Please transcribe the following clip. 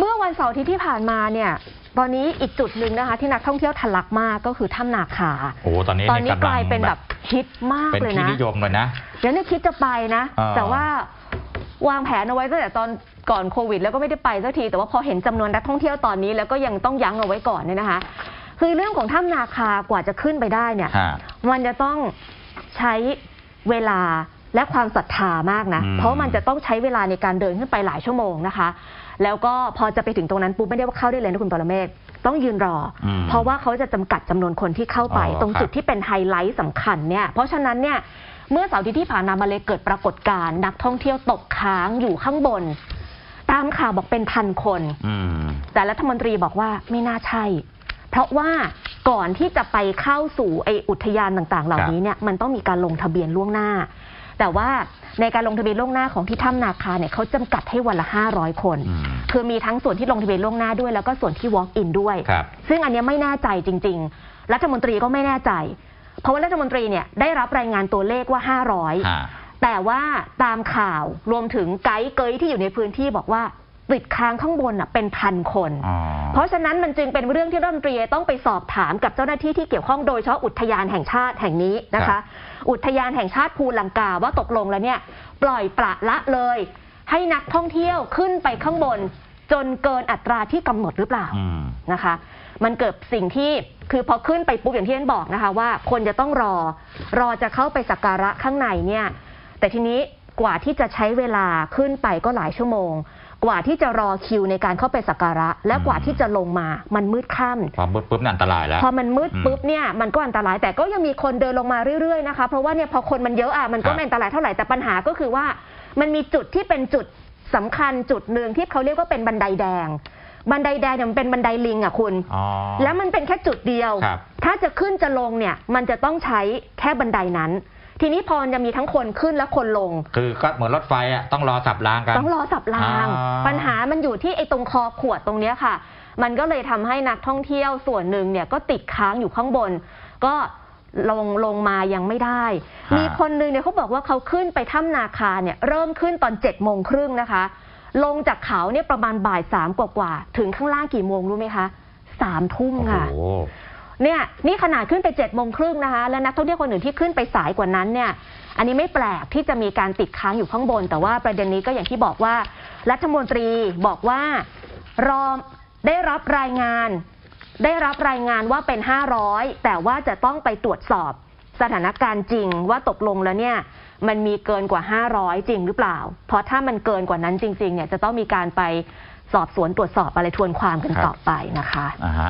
เมื่อวันเสาร์อาที่ที่ผ่านมาเนี่ยตอนนี้อีกจุดหนึ่งนะคะ ที่นักท่องเที่ยวทะลักมากก็คือถ้ำนาคาโอ้ตอนนี้ตอนนี้เยกลายเป็นแบบฮิตมากเป็นเลยที่นะนิยมเลยนะเดี๋ยวเนี่ยคิดจะไปนะอ่าแต่ว่าวางแผนเอาไว้ตั้งแต่ตอนก่อนโควิด แล้วก็ไม่ได้ไปสักที แต่ว่าพอเห็นจำนวนนักท่องเที่ยวตอนนี้ แล้วก็ยังต้องยั้งเอาไว้ก่อนเนี่ยนะคะ คือเรื่องของถ้ำนาคากว่าจะขึ้นไปได้เนี่ยฮะมันจะต้องใช้เวลา และความศรัทธามากนะ อืม เพราะมันจะต้องใช้เวลาในการเดินขึ้นไปหลายชั่วโมงนะคะ แล้วก็พอจะไปถึงตรงนั้นปุ๊บไม่ได้ว่าเข้าได้เลยนะคุณปรเมศต้องยืนรออมเพราะว่าเขาจะจำกัดจำนวนคนที่เข้าไป อ๋อตรงครับจุดที่เป็นไฮไลท์สำคัญเนี่ย เพราะฉะนั้นเนี่ยเมื่อเสาร์อาที่ที่ผ่านมามาเลยเกิดปรากฏการณ์นักท่องเที่ยวตกค้างอยู่ข้างบน ตามข่าวบอกเป็นพันคน อืม แต่รัฐมนตรีบอกว่าไม่น่าใช่ เพราะว่าก่อนที่จะไปเข้าสู่ไออุทยานต่างๆ เหล่านี้เนี่ยมันต้องมีการลงทะเบียนล่วงหน้า แต่ว่าในการลงทะเบียนล่วงหน้าของที่ถ้ำนาคาเนี่ยเขาจำกัดให้วันละ 500 คน อืมคือมีทั้งส่วนที่ลงทะเบียนล่วงหน้าด้วย แล้วก็ส่วนที่ walk in ด้วย ครับ ซึ่งอันเนี้ยไม่แน่ใจจริง ๆ รัฐมนตรีก็ไม่แน่ใจ เพราะว่ารัฐมนตรีเนี่ยได้รับรายงานตัวเลขว่า 500 ฮะแต่ว่าตามข่าวรวมถึงไกด์เกยที่อยู่ในพื้นที่บอกว่า ติดค้างข้างบนน่ะเป็นพันคนอ๋อเพราะฉะนั้นมันจึงเป็นเรื่องที่รัฐมนตรีต้องไปสอบถามกับเจ้าหน้าที่ที่เกี่ยวข้องโดยเฉพาะอุทยานแห่งชาติแห่งนี้นะครัคะบอุทยานแห่งชาติภูลังกาว่าตกลงแล้วเนี่ยปล่อยปละละเลย ให้นักท่องเที่ยวขึ้นไปข้างบน จนเกินอัตราที่กำหนดหรือเปล่าอืมนะคะ มันเกิดสิ่งที่คือพอขึ้นไปปุ๊บอย่างที่ท่านบอกนะคะว่า คนจะต้องรอรอจะเข้าไปสักการะข้างในเนี่ย แต่ทีนี้ กว่าที่จะใช้เวลาขึ้นไปก็หลายชั่วโมง กว่าที่จะรอคิวในการเข้าไปสักการะ และกว่าที่จะลงมามันมืดค่ำพอปุ๊บปุ๊บนี่อันตรายแล้ว พอมันมืดอืมปุ๊บเนี่ยมันก็อันตรายแต่ก็ยังมีคนเดินลงมาเรื่อยๆนะคะเพราะว่าเนี่ยพอคนมันเยอะอะมันก็ครับไม่อันตรายเท่าไหร่แต่ปัญหาก็คือว่า มันมีจุดที่เป็นจุดสำคัญจุดหนึ่งที่เขาเรียกว่าเป็นบันไดแดง บันไดแดงเนี่ยมันเป็นบันไดลิงอะคุณ อ๋อ แล้วมันเป็นแค่จุดเดียว ครับถ้าจะขึ้นจะลงเนี่ย มันจะต้องใช้แค่บันไดนั้น ทีนี้พอมันจะมีทั้งคนขึ้นและคนลง คือก็เหมือนรถไฟอะต้องรอสับรางกัน ต้องรอสับราง อ่า ปัญหามันอยู่ที่ไอ้ตรงคอขวดตรงเนี้ยค่ะ มันก็เลยทำให้นักท่องเที่ยวส่วนหนึ่งเนี่ยก็ติดค้างอยู่ข้างบน ก็ลงลงมายังไม่ได้ ฮะ มีคนหนึงเนี่ยเขาบอกว่าเขาขึ้นไปถ้ำนาคาเนี่ยเริ่มขึ้นตอน7จ็ดโมงครึ่งนะคะ ลงจากเขาเนี่ยประมาณบ่ายสามกว่าๆถึงข้างล่างกี่โมงรู้ไหมคะสามทุ่มโอ้โหค่ะ เนี่ยนี่ขนาดขึ้นไป7จ็ดโมงครึ่งนะคะ แล้วนักท่องเที่ยวคนอื่นที่ขึ้นไปสายกว่านั้นเนี่ย อันนี้ไม่แปลกที่จะมีการติดค้างอยู่ข้างบน แต่ว่าประเด็นนี้ก็อย่างที่บอกว่า รัฐมนตรีบอกว่ารอได้รับรายงาน ได้รับรายงานว่าเป็น 500 แต่ว่าจะต้องไปตรวจสอบสถานการณ์จริงว่าตกลงแล้วเนี่ยมันมีเกินกว่า 500 จริงหรือเปล่า เพราะถ้ามันเกินกว่านั้นจริงๆเนี่ยจะต้องมีการไปสอบสวนตรวจสอบอะไรทวนความกันครับต่อไปนะคะอ่าฮะ